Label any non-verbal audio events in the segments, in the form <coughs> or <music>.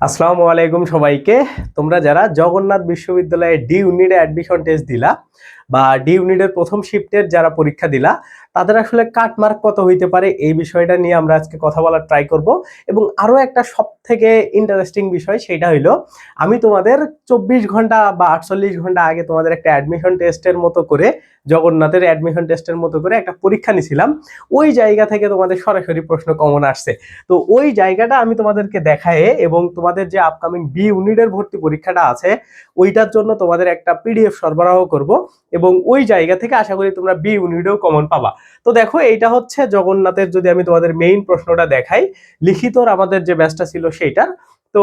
আসসালামু আলাইকুম সবাইকে। তোমরা যারা জগন্নাথ বিশ্ববিদ্যালয়ে ডি ইউনিটে অ্যাডমিশন টেস্ট দিলা বা ডি ইউনিটের প্রথম শিফটের যারা পরীক্ষা দিলা, তাদের আসলে কাট মার্ক কত হইতে পারে? এই বিষয়টা নিয়ে আমরা আজকে কথা বলার ট্রাই করব। এবং আরও একটা সব থেকে ইন্টারেস্টিং বিষয় সেটা হইল, আমি তোমাদের চব্বিশ ঘণ্টা বা আটচল্লিশ ঘণ্টা আগে তোমাদের একটা অ্যাডমিশন টেস্টের মতো করে, জগন্নাথের অ্যাডমিশন টেস্টের মতো করে একটা পরীক্ষা নিছিলাম। ওই জায়গা থেকে তোমাদের সরাসরি প্রশ্ন কমন আসছে। তো ওই জায়গাটা আমি তোমাদেরকে দেখায়ে এবং তোমাদের যে আপকামিং বি ইউনিটের ভর্তি পরীক্ষাটা আছে, ওইটার জন্য তোমাদের একটা পিডিএফ সরবরাহ করব। এবং ওই জায়গা থেকে আশা করি তোমরা বি ইউনিটেও কমন পাবা। তো দেখো, এইটা হচ্ছে জগন্নাথের যদি আমি তোমাদের মেইন প্রশ্নটা দেখাই লিখিতর আমাদের যে ব্যাচটা ছিল সেইটার। তো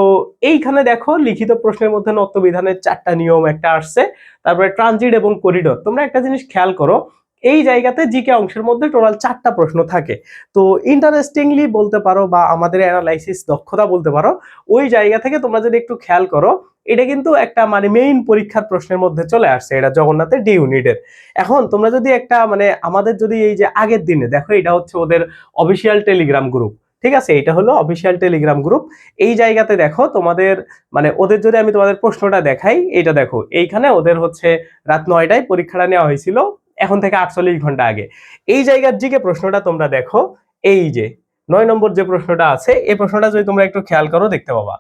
এইখানে দেখো, লিখিত প্রশ্নের মধ্যে নত্যবিধানের চারটা নিয়ম একটা আসছে, তারপরে ট্রানজিট এবং করিডোর তোমরা একটা জিনিস খেয়াল করো, এই জায়গাতে জিকে অংশের মধ্যে টোটাল চারটা প্রশ্ন থাকে। তো ইন্টারেস্টিংলি বলতে পারো বা আমাদের অ্যানালাইসিস দক্ষতা বলতে পারো, ওই জায়গা থেকে তোমরা যদি একটু খেয়াল করো এটা কিন্তু একটা মানে মেইন পরীক্ষার প্রশ্নের মধ্যে চলে আসছে, এটা জগন্নাথের ডি ইউনিটের এখন তোমরা যদি একটা মানে আমাদের যদি এই যে আগের দিনে, দেখো এটা হচ্ছে ওদের অফিসিয়াল টেলিগ্রাম গ্রুপ ঠিক আছে? এটা হলো অফিসিয়াল টেলিগ্রাম গ্রুপ এই জায়গাতে দেখো তোমাদের মানে ওদের যদি আমি তোমাদের প্রশ্নটা দেখাই, এটা দেখো, এইখানে ওদের হচ্ছে রাত নয়টায় পরীক্ষাটা নেওয়া হয়েছিল, এখন থেকে আটচল্লিশ ঘণ্টা আগে। এই জায়গার দিকে প্রশ্নটা তোমরা দেখো, এই যে নয় নম্বর যে প্রশ্নটা আছে, এই প্রশ্নটা যদি তোমরা একটু খেয়াল করো, দেখতে পাবা।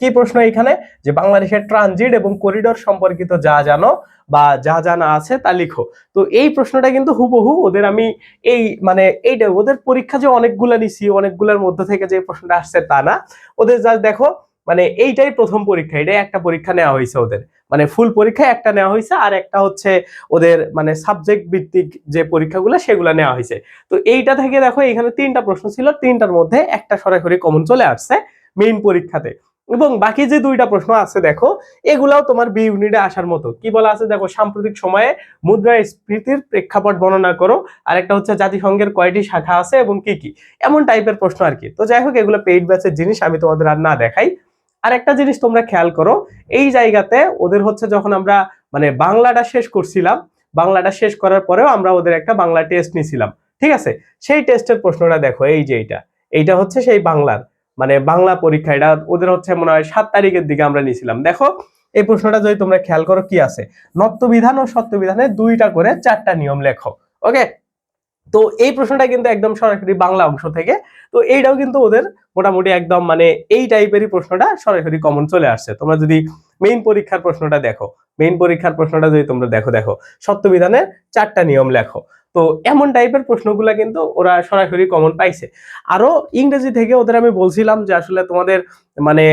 কি প্রশ্ন এখানে? যে বাংলাদেশের ট্রানজিট এবং করিডোর সম্পর্কিত যা জানো বা যা জানা আছে তা লিখো। তো এই প্রশ্নটা কিন্তু হুবহু ওদের আমি এই মানে এইটা ওদের পরীক্ষা যে অনেকগুলা নিছি, অনেকগুলোর মধ্যে থেকে যে প্রশ্নটা আসছে তা না। ওদের যা দেখো মানে এইটাই প্রথম পরীক্ষা, এটাই একটা পরীক্ষা নেওয়া হয়েছে ওদের। মানে ফুল পরীক্ষা একটা নেওয়া হয়েছে আর একটা হচ্ছে ওদের মানে সাবজেক্ট ভিত্তিক যে পরীক্ষাগুলো সেগুলো নেওয়া হয়েছে। তো এইটা থেকে দেখো এখানে তিনটা প্রশ্ন ছিল, তিনটার মধ্যে একটা সরাসরি কমন চলে আসছে মেইন পরীক্ষাতে। এবং বাকি যে দুইটা প্রশ্ন আছে, দেখো, এগুলাও তোমার বি ইউনিটে আসার মতো। কি বলা আছে? দেখো, সাম্প্রতিক সময়ে মুদ্রাস্ফীতির প্রেক্ষাপট বর্ণনা করো। আর একটা হচ্ছে জাতিসংঘের কয়টি শাখা আছে এবং কি কি। এমন টাইপের প্রশ্ন আর কি। তো যাই হোক, এগুলো পেইড ব্যাচের জিনিস, আমি তোমাদের আর না দেখাই। আর একটা জিনিস তোমরা খেয়াল করো, এই জায়গাতে ওদের হচ্ছে যখন আমরা মানে বাংলাটা শেষ করছিলাম, বাংলাটা শেষ করার পরেও আমরা ওদের একটা বাংলা টেস্ট নিছিলাম। ঠিক আছে? সেই টেস্টের প্রশ্নটা দেখো, এই যে এইটা। এইটা হচ্ছে সেই বাংলার। মানে বাংলা পরীক্ষা, এটা ওদের হচ্ছে মনে হয় সাত তারিখের দিকে আমরা নিয়েছিলাম। দেখো, এই প্রশ্নটা যদি তোমরা খেয়াল করো কি আছে? নত্যবিধান ও সত্যবিধানে দুইটা করে চারটা নিয়ম লেখো, ওকে? তো এই প্রশ্নটা কিন্তু একদম সরাসরি বাংলা অংশ থেকে, তো এইটাও কিন্তু ওদের মোটামুটি একদম মানে এই টাইপেরই প্রশ্নটা সরাসরি কমন চলে আসছে। তোমরা যদি মেইন পরীক্ষার প্রশ্নটা দেখো মেইন পরীক্ষার প্রশ্নটা যদি তোমরা দেখো দেখো সত্যবিধানের চারটা নিয়ম লেখো। তো এমন টাইপের প্রশ্নগুলো কিন্তু ওরা সরাসরি কমন পাইছে। আরও ইংরেজি থেকে ওদের আমি বলছিলাম যে আসলে তোমাদের মানে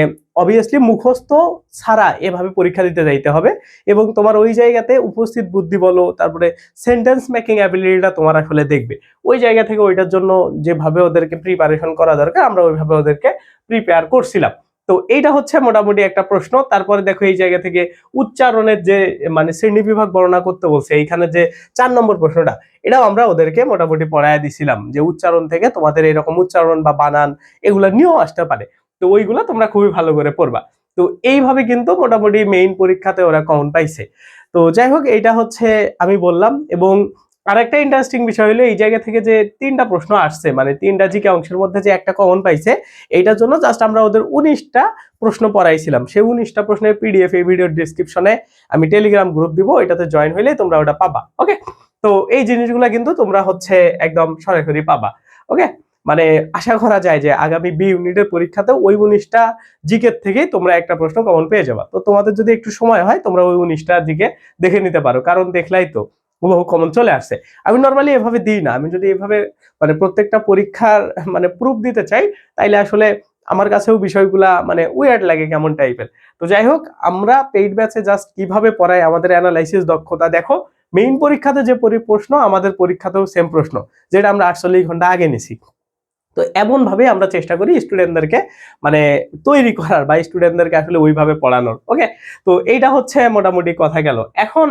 অবভিয়াসলি মুখস্থ ছাড়া এভাবে পরীক্ষা দিতে যাইতে হবে এবং তোমার ওই জায়গাতে উপস্থিত বুদ্ধি বলো, তারপরে সেন্টেন্স মেকিং অ্যাবিলিটিটা তোমার আসলে দেখবে। ওই জায়গা থেকে ওইটার জন্য যেভাবে ওদেরকে প্রিপারেশন করা দরকার, আমরা ওইভাবে ওদেরকে প্রিপেয়ার করছিলাম। তো এইটা হচ্ছে মোটামুটি একটা প্রশ্ন। তারপরে দেখো এই জায়গা থেকে উচ্চারণের যে মানে শ্রেণি বিভাগ বর্ণনা করতে বলছে, এইখানে যে চার নম্বর প্রশ্নটা, এটাও আমরা ওদেরকে মোটামুটি পড়ায় দিছিলাম যে উচ্চারণ থেকে তোমাদের এরকম উচ্চারণ বা বানান এগুলো নিয়েও আসতে পারে। তো ওইগুলো তোমরা খুবই ভালো করে পড়বা। তো এইভাবে কিন্তু মোটামুটি মেইন পরীক্ষাতে ওরা কমন পাইছে। তো যাই হোক, এইটা হচ্ছে আমি বললাম এবং আরেকটা ইন্টারেস্টিং বিষয় হলো, এই জায়গা থেকে যে তিনটা প্রশ্ন আসছে মানে তিনটা জিকে অংশের মধ্যে যে একটা কমন পাইছে, এইটার জন্য জাস্ট আমরা ওদের উনিশটা প্রশ্ন পড়াইছিলাম। সেই উনিশটা প্রশ্নের পিডিএফ এই ভিডিওর ডিসক্রিপশনে আমি টেলিগ্রাম গ্রুপ দিব, এটাতে জয়েন হইলে তোমরা ওটা পাবা ওকে তো এই জিনিসগুলো কিন্তু তোমরা হচ্ছে একদম সরাসরি পাবা ওকে মানে আশা করা যায় যে আগামী বি ইউনিটের পরীক্ষাতে ওই উনিশটা জিকের থেকেই তোমরা একটা প্রশ্ন কমন পেয়ে যাবা। তো তোমাদের যদি একটু সময় হয়, তোমরা ওই উনিশটা জিকে দেখে নিতে পারো, কারণ দেখলাই তো হুবহু কমন চলে আসছে। আমি নর্মালি এভাবে দিই না। আমি যদি এভাবে মানে প্রত্যেকটা পরীক্ষার মানে প্রুফ দিতে চাই, তাইলে আসলে আমার কাছেও বিষয়গুলা মানে উইয়ার্ড লাগে কেমন টাইপের তো যাই হোক, আমরা পেইড ব্যাচে জাস্ট কীভাবে পড়াই, আমাদের অ্যানালাইসিস দক্ষতা দেখো। মেইন পরীক্ষাতে যে প্রশ্ন, আমাদের পরীক্ষাতেও সেম প্রশ্ন, যেটা আমরা আটচল্লিশ ঘণ্টা আগে নিছি। তো এমন ভাবে আমরা চেষ্টা করি স্টুডেন্টদেরকে মানে তৈরি করার বা স্টুডেন্টদেরকে আসলে ওইভাবে পড়ানোর ওকে তো এইটা হচ্ছে মোটামুটি কথা গেল। এখন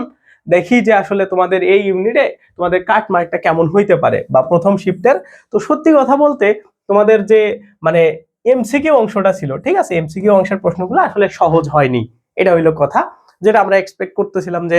দেখি যে আসলে তোমাদের এই ইউনিটে তোমাদের কাট মার্কটা কেমন হইতে পারে বা প্রথম শিফটের তো সত্যি কথা বলতে তোমাদের যে মানে এমসিকিউ অংশটা ছিল, ঠিক আছে? এমসিকিউ অংশের প্রশ্নগুলো আসলে সহজ হয়নি। এটা হইল কথা। যেটা আমরা এক্সপেক্ট করতেছিলাম যে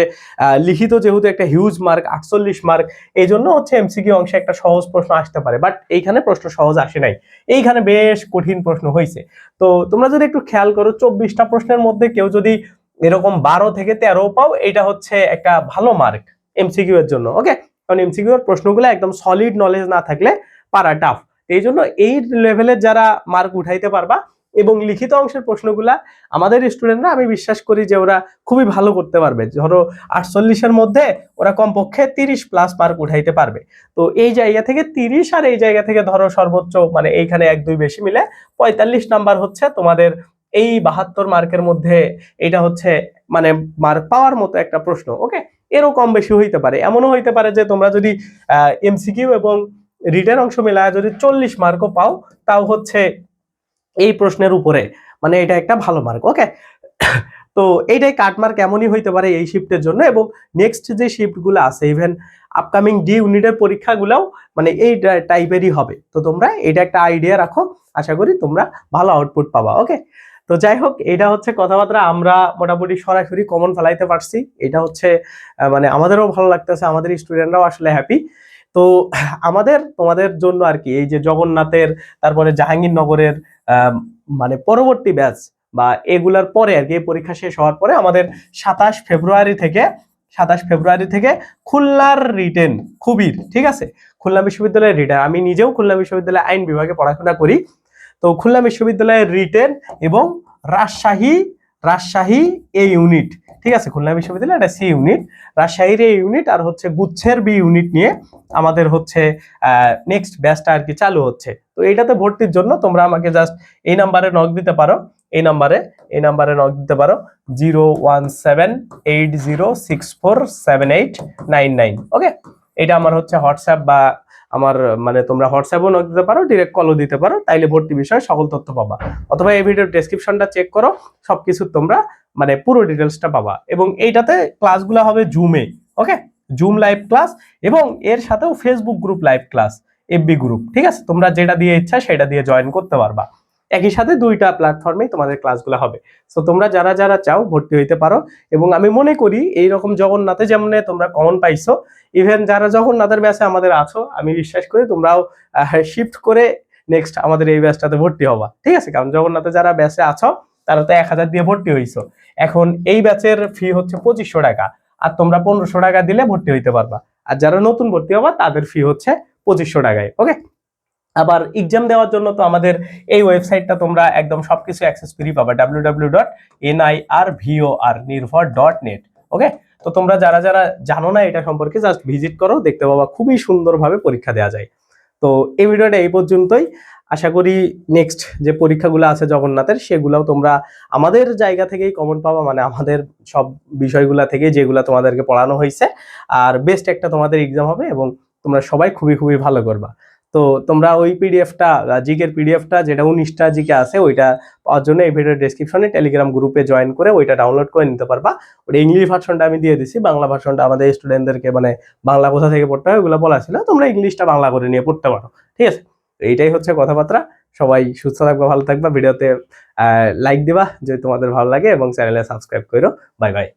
লিখিত যেহেতু একটা হিউজ মার্ক আটচল্লিশ মার্ক এই জন্য হচ্ছে এমসিকিউ অংশে একটা সহজ প্রশ্ন আসতে পারে। বাট এইখানে প্রশ্ন সহজ আসে নাই। এইখানে বেশ কঠিন প্রশ্ন হয়েছে তো তোমরা যদি একটু খেয়াল করো, চব্বিশটা প্রশ্নের মধ্যে কেউ যদি এরকম বারো থেকে তেরো পাও, এটা হচ্ছে একটা ভালো মার্ক এমসিকিউ এর জন্য ওকে কারণ এমসিকিউ এর প্রশ্নগুলো একদম সলিড নলেজ না থাকলে পারা টাফ এই জন্য এই লেভেলের যারা মার্ক উঠাইতে পারবা এবং লিখিত অংশের প্রশ্নগুলা আমাদের স্টুডেন্টরা আমি বিশ্বাস করি যে ওরা খুবই ভালো করতে পারবে। ধরো আটচল্লিশের মধ্যে ওরা কমপক্ষে তিরিশ প্লাস মার্ক উঠাইতে পারবে। তো এই জায়গা থেকে তিরিশ আর এই জায়গা থেকে ধরো সর্বোচ্চ মানে এইখানে এক দুই বেশি মিলে পঁয়তাল্লিশ নাম্বার হচ্ছে তোমাদের এই বাহাত্তর মার্কের মধ্যে এটা হচ্ছে মানে মার্ক পাওয়ার মতো একটা প্রশ্ন ওকে এরও কম বেশি হইতে পারে। এমনও হইতে পারে যে তোমরা যদি এমসিকিউ এবং রিটেন অংশ মেলায় যদি চল্লিশ মার্কও পাও, তাও হচ্ছে এই প্রশ্নের উপরে। মানে এটা একটা ভালো মার্ক ওকে <coughs> তো এইটাই কাট মার্ক এমনই হইতে পারে এই শিফটের জন্য এবং নেক্সট যে শিফটগুলো আছে ইভেন আপকামিং ডি ইউনিটের পরীক্ষাগুলোও মানে এই টাইপেরই হবে। তো তোমরা এটা একটা আইডিয়া রাখো। আশা করি তোমরা ভালো আউটপুট পাবা ওকে তো যাই হোক, এটা হচ্ছে কথাবার্তা। আমরা মোটামুটি সরাসরি কমন ফেলাইতে পারছি। এটা হচ্ছে মানে আমাদেরও ভালো লাগতেছে আমাদের স্টুডেন্টরাও আসলে হ্যাপি তো আমাদের, তোমাদের জন্য আর কি, এই যে জগন্নাথের, তারপরে জাহাঙ্গীরনগরের মানে পরবর্তী ব্যাচ বা এগুলার পরে আর কি পরীক্ষা শেষ হওয়ার পরে আমাদের সাতাশ ফেব্রুয়ারি থেকে, সাতাশ ফেব্রুয়ারি থেকে খুলনার রিটেন খুবই, ঠিক আছে? খুলনা বিশ্ববিদ্যালয়ের রিটেন আমি নিজেও খুলনা বিশ্ববিদ্যালয়ে আইন বিভাগে পড়াশোনা করি। তো খুলনা বিশ্ববিদ্যালয়ের রিটেন এবং রাজশাহী রাজশাহী এ ইউনিট, ঠিক আছে? খুলনা বিশ্ববিদ্যালয় এটা সি ইউনিট, রাজশাহীর এই ইউনিট আর হচ্ছে গুচ্ছের বি ইউনিট নিয়ে আমাদের হচ্ছে নেক্সট ব্যাচটা আর কি চালু হচ্ছে। তো এইটাতে ভর্তির জন্য তোমরা আমাকে জাস্ট এই নাম্বারে নক দিতে পারো। এই নাম্বারে এই নাম্বারে নক দিতে পারো। Zero one seven eight zero six four seven eight nine nine okay এটা আমার হচ্ছে হোয়াটসঅ্যাপ বা আমার মানে তোমরা হোয়াটসঅ্যাপও নক দিতে পারো ডিরেক্ট কলও দিতে পারো, তাইলে ভর্তি বিষয়ে সকল তথ্য পাবা। অথবা এই ভিডিওর ডেসক্রিপশনটা চেক করো সব কিছু তোমরা মানে পুরো ডিটেলসটা পাবা। এবং এইটাতে ক্লাসগুলো হবে জুমে ওকে জুম লাইভ ক্লাস এবং এর সাথেও Facebook group live class FB group ঠিক আছে? তোমরা যেটা দিয়ে ইচ্ছা সেটা দিয়ে জয়েন করতে পারবা। একই সাথে দুইটা প্ল্যাটফর্মেই তোমাদের ক্লাসগুলো হবে। সো তোমরা যারা যারা চাও ভর্তি হইতে পারো এবং আমি মনে করি এই রকম জগন্নাথে যেমন তোমরা কমন পাইছো ইভেন যারা জগন্নাথের ব্যাচে আমাদের আছো, আমি বিশ্বাস করি তোমরাও শিফট করে নেক্সট আমাদের এই ব্যাচটাতে ভর্তি হবা। ঠিক আছে? কারণ জগন্নাথে যারা ব্যাচে আছো, তারা তো এক হাজার দিয়ে ভর্তি হইছো। এখন এই ব্যাচের ফি হচ্ছে পঁচিশশো টাকা। আর তোমরা পনেরোশো টাকা দিলে ভর্তি হইতে পারবা। আর যারা নতুন ভর্তি হবা, তাদের ফি হচ্ছে পঁচিশশো টাকায়। ওকে আবার এক্সাম দেওয়ার জন্য তো আমাদের এই ওয়েবসাইটটা তোমরা একদম সবকিছু অ্যাক্সেস ফ্রি পাবা W W dot N I R V O R নির্ভর ডট নেট ওকে তো তোমরা যারা যারা জানো না এটা সম্পর্কে জাস্ট ভিজিট করো, দেখতে পাবা খুবই সুন্দরভাবে পরীক্ষা দেওয়া যায়। তো এই ভিডিওটা এই পর্যন্তই। আশা করি নেক্সট যে পরীক্ষাগুলো আছে জগন্নাথের, সেগুলোও তোমরা আমাদের জায়গা থেকেই কমন পাবা মানে আমাদের সব বিষয়গুলা থেকে যেগুলো তোমাদেরকে পড়ানো হয়েছে আর বেস্ট একটা তোমাদের এক্সাম হবে এবং তোমরা সবাই খুবই খুবই ভালো করবা। তো তোমরা ওই পিডিএফটা জিকের পিডিএফটা যেটা উনিশটা জিকে আছে, ওইটা পাওয়ার জন্য এই ভিডিও ডেসক্রিপশনে টেলিগ্রাম গ্রুপে জয়েন করে ওইটা ডাউনলোড করে নিতে পারবা। ওটা ইংলিশ ভার্সনটা আমি দিয়ে দিছি, বাংলা ভার্সনটা আমাদের স্টুডেন্টদেরকে মানে বাংলা কোথা থেকে পড়তে হয় ওগুলো বলা ছিল, তোমরা ইংলিশটা বাংলা করে নিয়ে পড়তে পারো, ঠিক আছে? এইটাই হচ্ছে কথাবার্তা, সবাই সুস্থ থাকবা, ভালো থাকবা, ভিডিওতে লাইক দিবা, যদি তোমাদের ভালো লাগে এবং চ্যানেলে সাবস্ক্রাইব করো বাই বাই